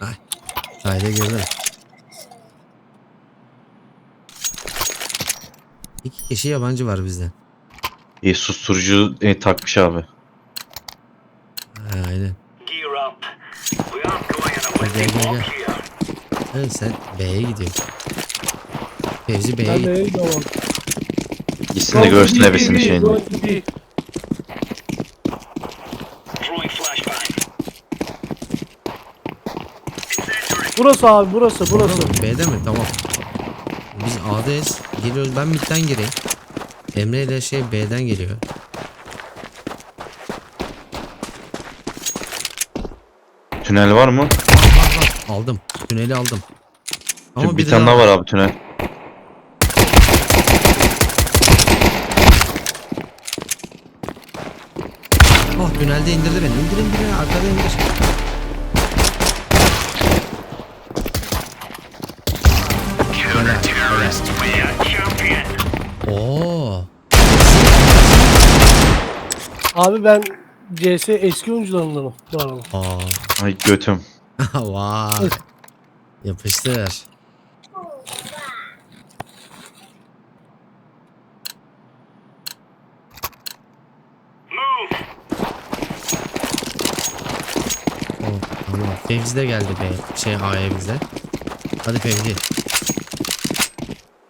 Ay. Kayda girdim. İki kişi yabancı var bizden. İyi susturucu e, takmış abi. Aynen. Gel, gel. here. Evet sen B'ye gidiyorsun. Fevzi B'ye Ben gidiyor. de gidiyorum. Gitsin de görsün hevesini şeyini. Throwing flashbang. Incendiary. Burası abi burası burası. Mı? B'de mi? Tamam. Biz A'dayız. Geliyoruz. Ben midden gireyim. Emre ile şey B'den geliyor. Tünel var mı? Var var. Aldım. Tüneli aldım. Ama bir biri tane daha var abi tünel. Oh tünelde indirdi beni. İndir indir. Arkada indir. Abi ben CS eski oyuncularındanım bu arada. Aa. Ay götüm. Vay. Yapıştır. Move. Oh, tamam. Fevzi de geldi be. Şey A'ya bize. Hadi Fevzi.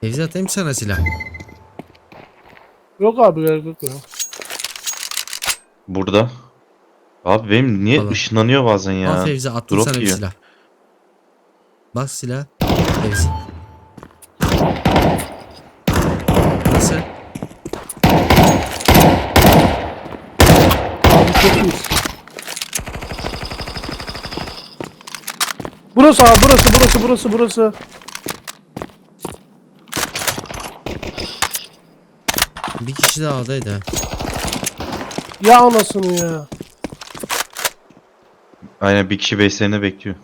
Fevzi atayım sana silah. Yok abi gerek yok ya. Burada. Abi benim niye Falan. ışınlanıyor bazen ya? Al Fevzi attım drop sana bir yiyor. silah. Bak silah. Fevzi. Nasıl? Abi çok iyiyiz. Burası abi burası burası burası burası. Bir kişi de A'daydı ha. Ya anasını ya. Aynen bir kişi base'lerinde bekliyor.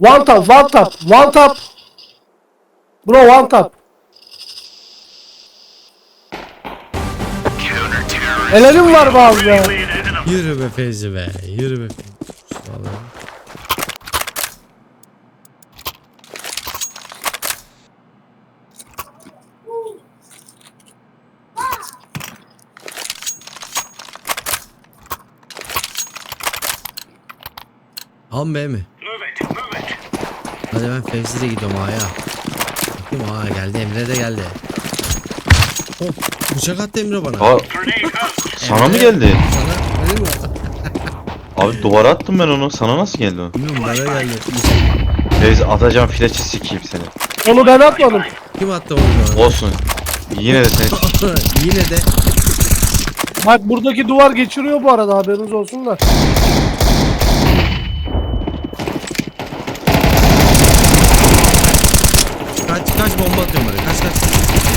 One tap one tap one tap. Bro one tap. Helalim var be abi ya. Yürü be Fevzi be. Yürü be Fevzi. Vallahi. Al B mi? Hadi ben Fevzi'de gidiyorum A'ya. Bakayım A'ya geldi Emre de geldi. Oh, bıçak attı Emre bana. Aa sana mı geldi? Sana mi oldu? Abi duvara attım ben onu. Sana nasıl geldi o? Bilmiyorum bana geldi. Fevzi atacağım flaşı sikeyim seni. Onu ben atmadım. Kim attı onu? bana? Olsun. Yine de seni Yine de Bak buradaki duvar geçiriyor bu arada haberiniz olsun da. kaç kaç bomba atıyorum hadi kaç kaç.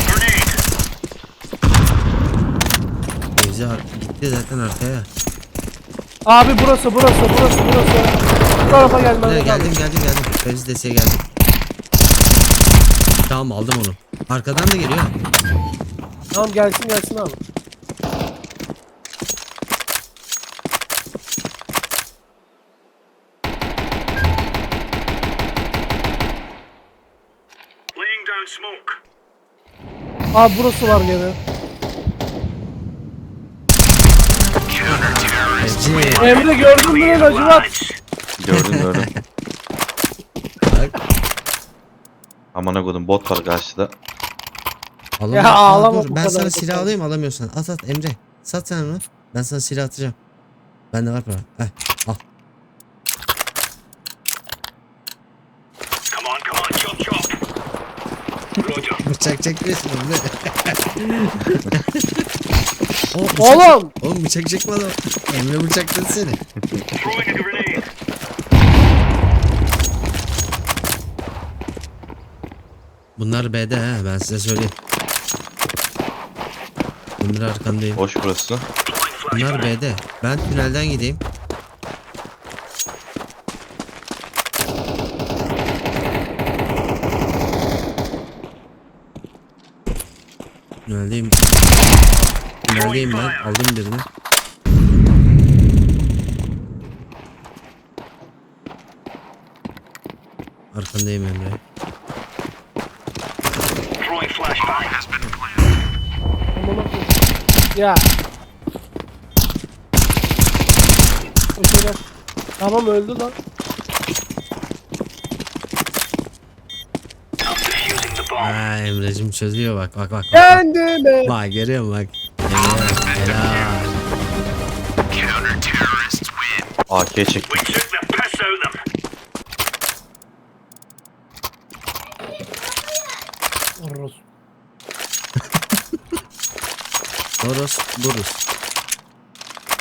Grenade. Fevzi ar- gitti zaten arkaya. Abi burası burası burası burası. Bu tarafa gelmem lazım. geldim geldim geldim. Fevzi desteğe geldim. Tamam aldım onu. Arkadan da geliyor. Tamam gelsin gelsin abi. Laying down smoke. Abi burası var gene. Emre gördün mü lan acıvat? gördüm gördüm. Bak. Aman koydum bot var karşıda. Alamam. Ya ağlama dur, bu Ben kadar sana silah alayım alamıyorsan. At at Emre. Sat sen onu. Ben sana silah atacağım. Bende var para. Heh, Bıçak çekmiyorsun Emre. o, bıçak, Oğlum! Oğlum bıçak çekme adam. Emre bıçakladı seni. Throwing a grenade. Bunlar B'de he ben size söyleyeyim. Emre arkandayım. Boş burası. Bunlar B'de. Ben tünelden gideyim. Tüneldeyim ben. Aldım birini. Arkandayım Emre. Ya. Koşuyor. Tamam öldü lan. Ha Emre'cim çözüyor bak bak bak. bak. Kendine. Bak görüyor musun bak. AK çektim. We took the piss out of them. Vururuz. Boros Boros.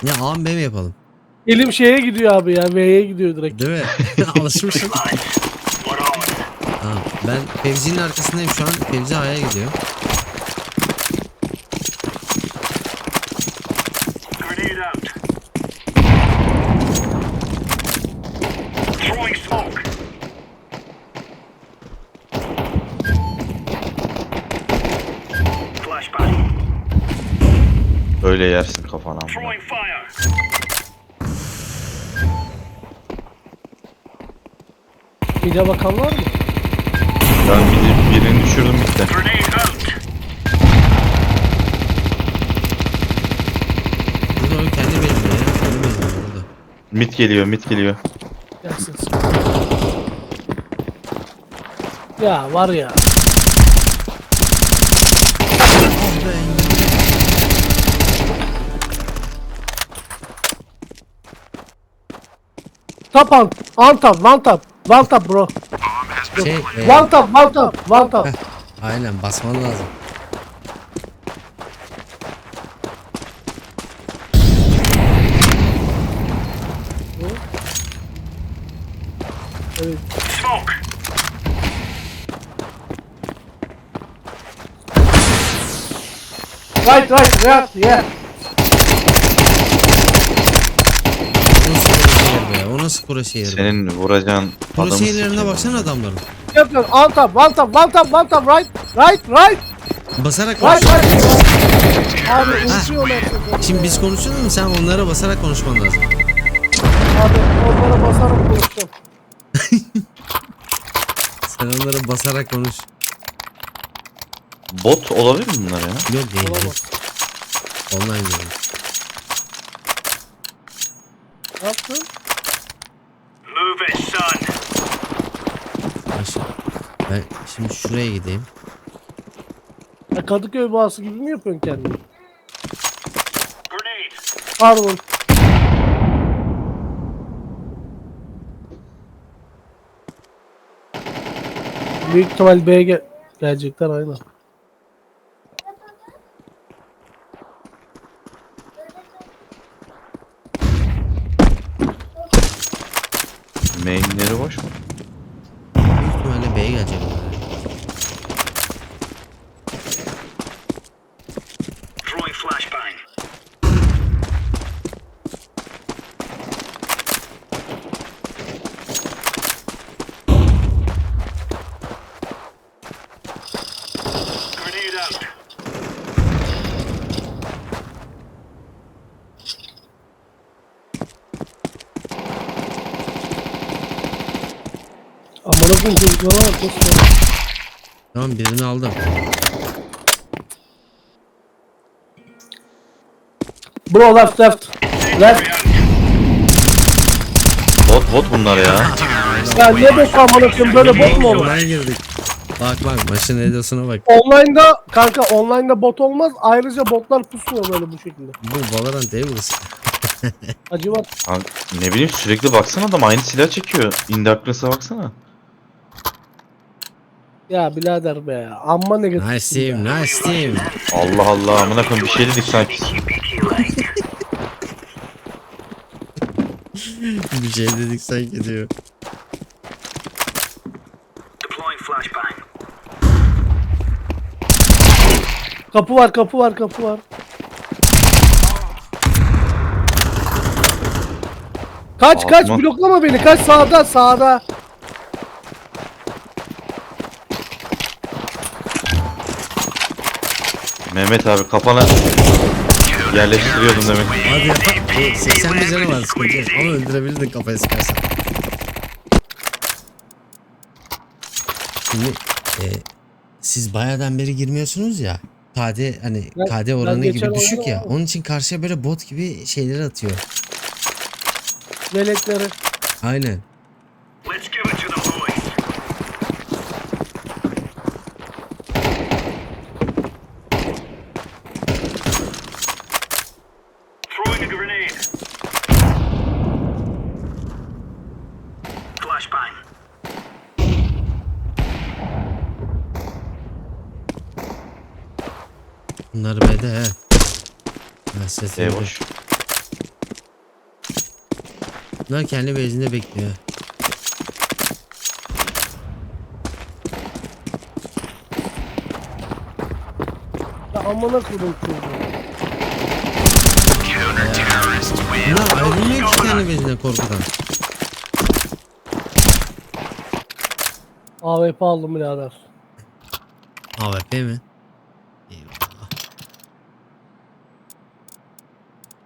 Ya A mı B mi yapalım? Elim şeye gidiyor abi ya. V'ye gidiyor direkt. Değil mi? On. Tamam. Ben Fevzi'nin arkasındayım şu an. Fevzi A'ya gidiyor. Grenade out. Throwing smoke. Flashbang. Öyle yersin kafana. Bir de bakan var mı? Ben bir, birini düşürdüm bitti. Burada o kendi ya. Burada. Mit geliyor mit geliyor. Gelsin. Ya var ya. Top on, on top, one top, one top bro. Şey, e, One top, one top, one top. aynen basman lazım. Evet. Smoke. Right, right, yeah, yeah. O nasıl kura şehir be? O nasıl kura şehir be? Senin vuracağın adamı şehirlerine sikeyim baksana adamların. One top, one top, one top, right, right, right, Basarak konuş. right, right. Abi uçuyorlar. Şimdi biz konuşuyoruz mu sen onlara basarak konuşman lazım. Abi onlara basarak konuşacağım. Sen onlara basarak konuş. Bot olabilir mi bunlar ya? Yok değil. Olamaz. değil. Online diyorum. Ne yaptın? Aşağı. Ben şimdi şuraya gideyim. Ya Kadıköy bağısı gibi mi yapıyorsun kendini? Pardon. Büyük ihtimal B'ye gel gelecekler aynen. Mainleri boş mu? Büyük ihtimalle B'ye gelecek. Throwing flashbang. Grenade out. Amına koyayım çocuklara bak ya. Tamam birini aldım. Bro left left. Left. Bot bot bunlar ya. Ya ne bok amına koyayım böyle bot mu olur? Girdik. Bak bak maçın edosuna bak. Online'da kanka online'da bot olmaz. Ayrıca botlar pusuyor böyle bu şekilde. Bu Valorant değil burası. Abi, ne bileyim sürekli baksana adam aynı silah çekiyor. Indakness'a baksana. Ya birader be. Amma negatif. Nice team, nice team. Allah Allah amına koyayım bir şey dedik sanki. Bir şey dedik sanki diyor. Kapı var kapı var kapı var. Kaç kaç Alma. bloklama beni. Kaç sağda sağda. Mehmet abi kafana yerleştiriyordum demek. Hadi ya. E, 81 canı var sıkıntı yok. Ama öldürebilirdin kafaya sıkarsan. Şimdi e, siz bayağıdan beri girmiyorsunuz ya. KD hani Ben- KD ben oranı geçen gibi düşük oynadım ya. ama. Onun için karşıya böyle bot gibi şeyler atıyor. Veletleri. Aynen. Let's give it to the boys. Throwing a grenade. Flashbang. Bunlar B'de he. Ha, ses duydum. boş. Bunlar kendi bezinde bekliyor. Ya amına koydum çocuğu. Bunlar ayrılmıyor ki kendi bezinde korkudan. AWP aldım birader. AWP mi? Eyvallah.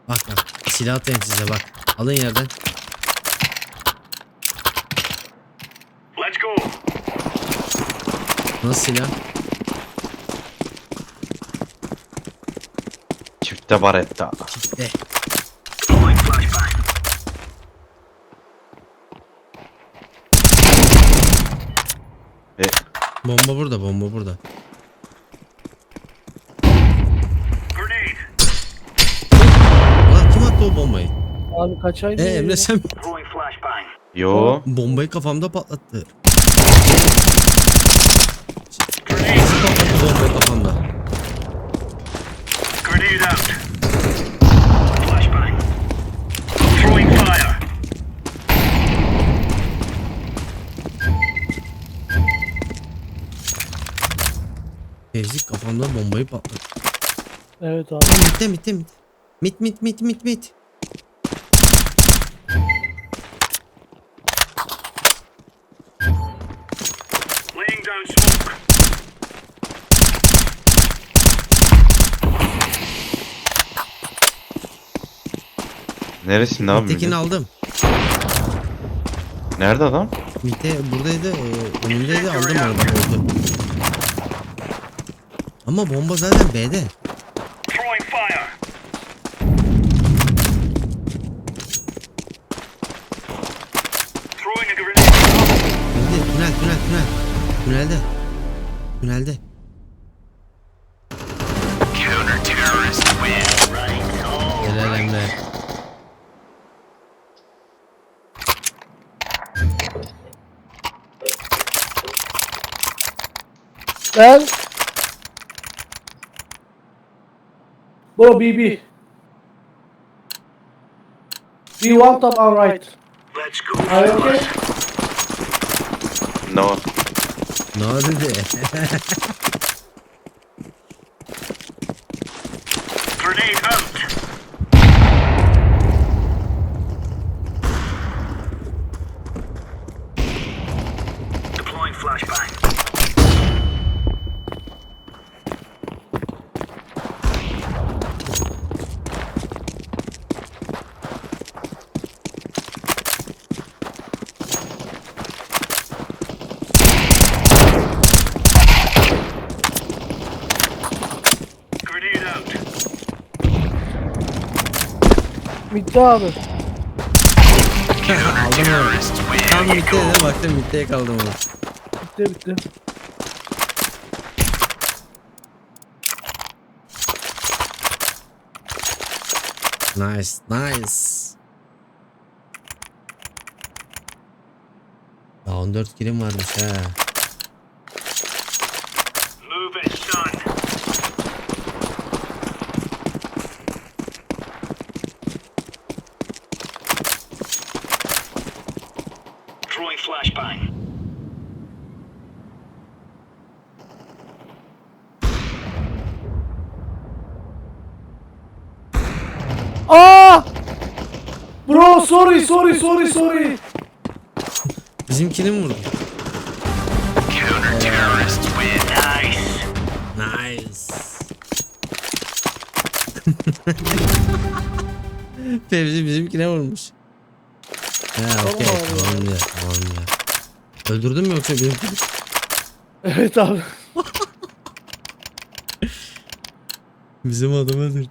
Bak bak. Silah atayım size bak. Alın yerden. Let's go. Nasıl silah? Çifte baretta. Flashbang. E, Bomba burada bomba burada. Grenade. Ulan kim attı o Abi kaçaydı. E Emre sen yo. bombayı kafamda patlattı. Grenade. Patlattı bombayı kafamda. Grenade out. Flashbang. Throwing fire. Fevzi kafamda bombayı patlattı. Evet abi. Mitte mitte mitte. Mit mit mit mit mit. Neresinde abi? Mittekini millet? aldım. Nerede adam? Mitte buradaydı. E, önümdeydi aldım oradan oldu. Ama bomba zaten B'de. Tünel tünel tünel. Tünelde. Tünelde. Ben. Bro BB. B one top on right. let's go. Are you okay? No. Ne dedi? Grenade out. Deploying flashbang. Bitti abi. Aldım onu. Tam mitte dedi baktım mitteye kaldım onu. Bitti bitti. Nice nice. Ya 14 kilim varmış ha. Move it, son. Throwing flashbang. Aa! Bro sorry sorry sorry sorry. Bizimkini mi vurdun? Nice. Nice. Fevzi bizimkine vurmuş. He okey tamam ya tamam ya. Öldürdün mü yoksa bizimkini? Evet abi. Bizim adamı öldürdü.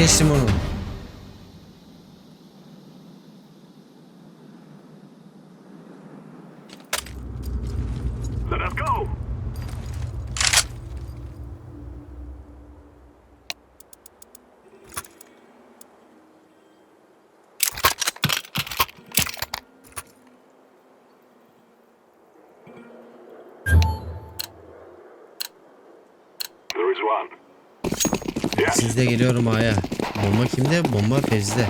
Caríssimo Sizde geliyorum A'ya. Bomba kimde? Bomba Fevzi'de.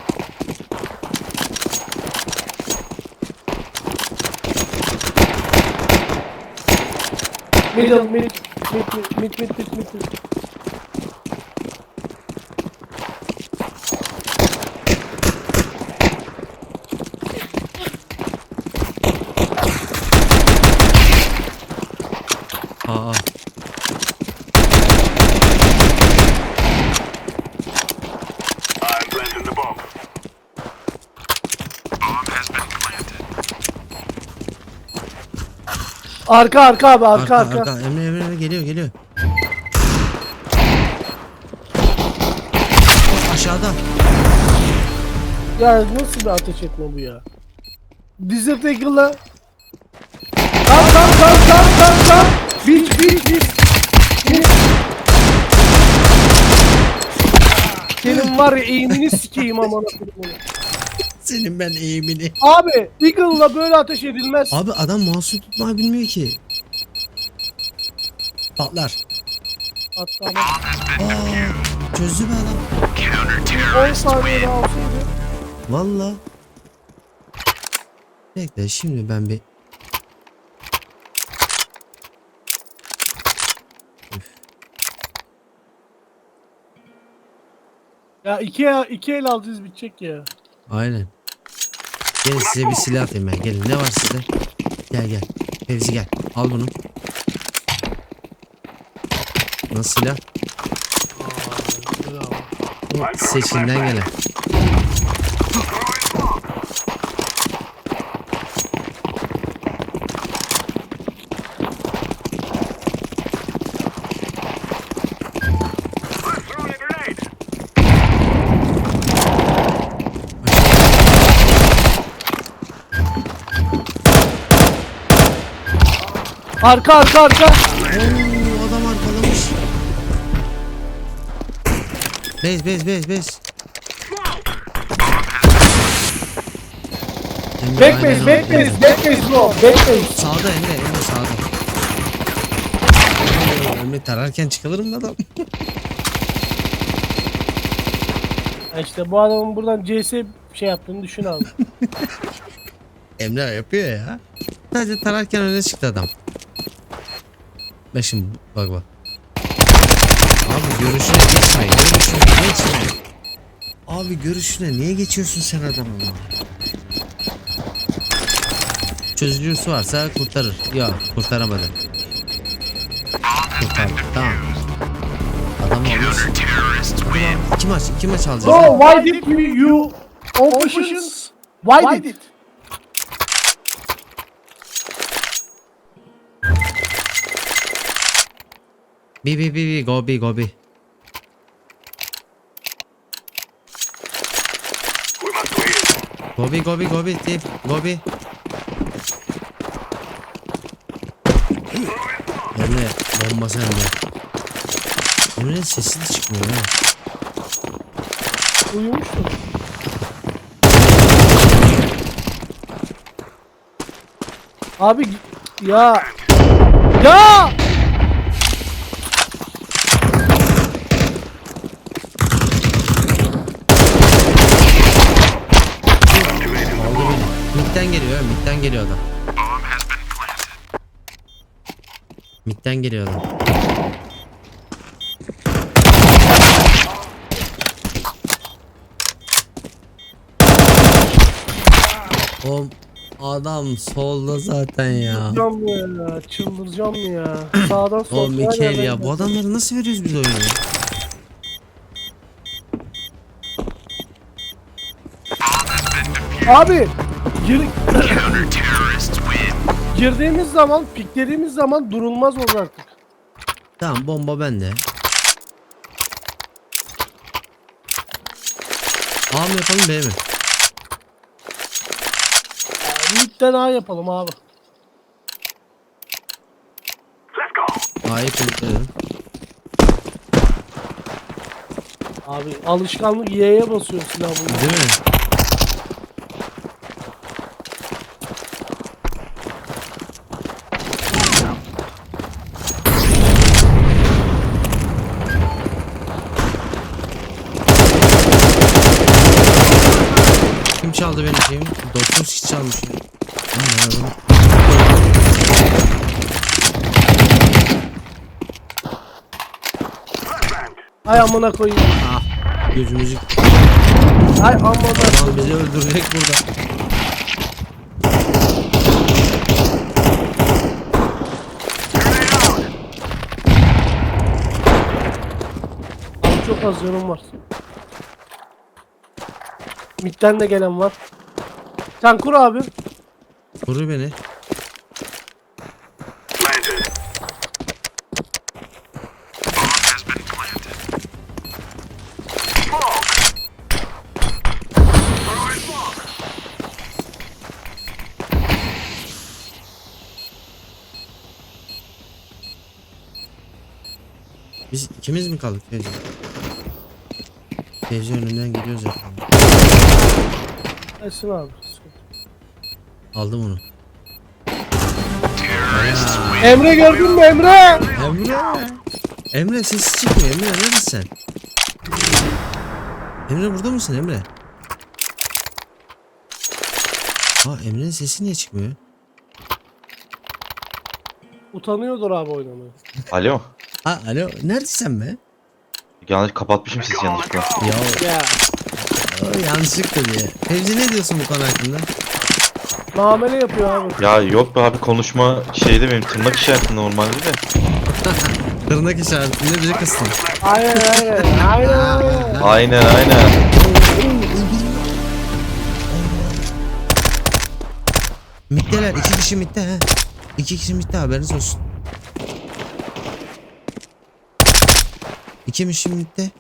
Middle mid mid mid mid mid mid mid. mid. Aa. I'm planting the bomb. Arka arka abi arka Arka arka. arka. Emre Emre Emre geliyor geliyor. Aşağıda. Ya nasıl bir ateş etme bu ya? Desert Eagle'la Tam tam tam tam tam tam beach beach Beach. Senin var ya eğimini sikeyim amına koyayım. Senin ben eğimini. Abi Eagle'la böyle ateş edilmez. Abi adam mouse'u tutmayı bilmiyor ki. Patlar. Hatta Aa, çözdü be adam. 10 saniye daha olsaydı. Valla. Bekle şimdi ben bir... Ya iki, iki el alacağız bitecek ya. Aynen. Gelin size bir silah atayım ben. Gelin ne var sizde? Gel gel. Fevzi gel. Al bunu. Nasıl silah? Bu seçkinden gelen. Arka arka arka. Oo, adam arkalamış. Bez bez bez bez. Emre, Back aynen base bro. Back base. Sağda Emre Emre sağda. Emre tararken çıkılır mı adam? Ya İşte bu adamın buradan CS şey yaptığını düşün abi. Emre yapıyor ya. Sadece tararken öne çıktı adam. Bak şimdi bak bak. Abi görüşüne geçme. Görüşüne geçme. Abi görüşüne niye geçiyorsun sen adamın? Çözücüsü varsa kurtarır. Yok kurtaramadı. Kurtardı. Tamam. Adam İki maç, iki maç alacağız. So why did you, you options? Why did? B, B, B, B, go B, go B. Go B, go B, go B. Emre, bomba sende. Emre'nin sesi de çıkmıyor ha. Uyumuştum. Abi ya ya Aldı beni. Mid'den geliyor mid'den geliyor adam. Mid'den geliyor adam. O adam solda zaten ya. çıldıracağım ya çıldıracağım ya sağdan soldan Mikael ya bu adamları nasıl veriyoruz biz oyunu? Abi gir, girdiğimiz zaman piklediğimiz zaman durulmaz olur artık. Tamam bomba bende. A mı yapalım B mi? Midden A yapalım abi. Let's go. A'yı kilitledim. Abi alışkanlık Y'ye basıyor silah bunu. Değil mi? Çaldı benim şeyimi? 9 kişi çalmış. ya. Aman. Ay amına koyayım. Ah gözümüzü Ay amına Lan bizi öldürecek burada. Abi çok az canım var. Midden de gelen var. Sen kur abi. Vurur beni. Biz ikimiz mi kaldık Fevzi? Fevzi önünden gidiyor zaten. Esin abi. Aldım onu. Emre gördün mü Emre? Emre! Emre sesi çıkmıyor. Emre neredesin sen? Emre burada mısın Emre? Aa Emre'nin sesi niye çıkmıyor? Utanıyordur abi oynamaya. Alo. Aa alo neredesin sen be? Yanlış kapatmışım sizi yanlışlıkla. Ya Ya. O yanlışlıkla diye. Fevzi ne diyorsun bu konu hakkında? Namele yapıyor abi. Ya yok be abi konuşma şeyde benim tırnak işareti normalde de. Tırnak işaretinde kıstın. Aynen aynen. Aynen aynen. Aynen aynen. Mitteler iki kişi mitte he. İki kişi mitte haberiniz olsun. İki kişi mitte.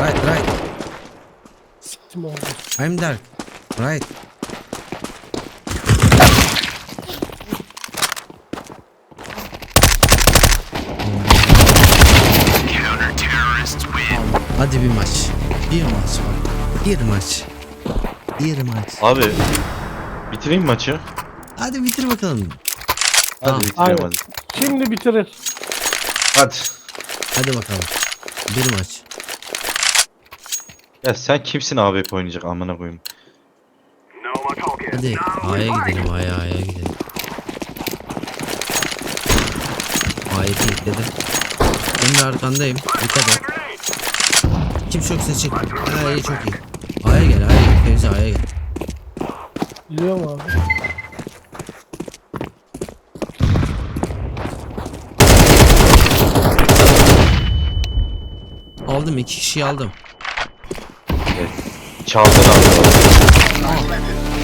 right right. Siktim abi. I'm dark. Right. Counter terrorists win. Hadi bir maç. Bir maç bak. Bir maç. Bir maç. Abi bitireyim maçı. Hadi bitir bakalım. Hadi Tamam. bitireyim Aynen. hadi. Şimdi bitirir. Hadi. Hadi bakalım. Bir maç. Ya sen kimsin AWP oynayacak amına koyayım. Hadi A'ya gidelim A'ya A'ya gidelim. A'yı tekledim. Emre arkandayım. Dikkat et. Kimse yoksa çık. Ha iyi çok iyi. A'ya gel A'ya gel. Fevzi A'ya gel. Biliyorum abi. Aldım iki kişiyi aldım. Çaldır abi.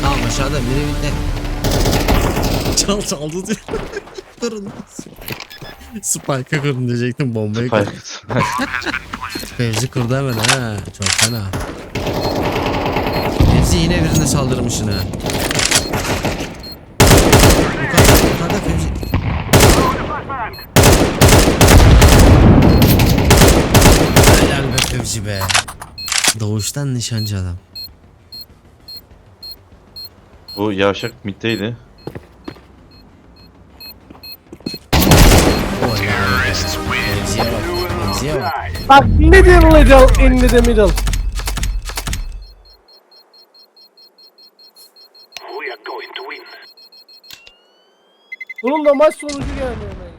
Tamam aşağıda biri bitti. Çal çaldı diyor. Durun. Spike'a kurun diyecektim bombayı. Spike. Fevzi kurdu hemen ha. Çok fena. Fevzi yine birine saldırmışsın ha. Yukarıda, yukarıda Fevzi. Helal be Fevzi be. Doğuştan nişancı adam. Bu yavşak. Fevzi'ye bak. Middle middle in the middle. Bunun da maç sonucu gelmiyor.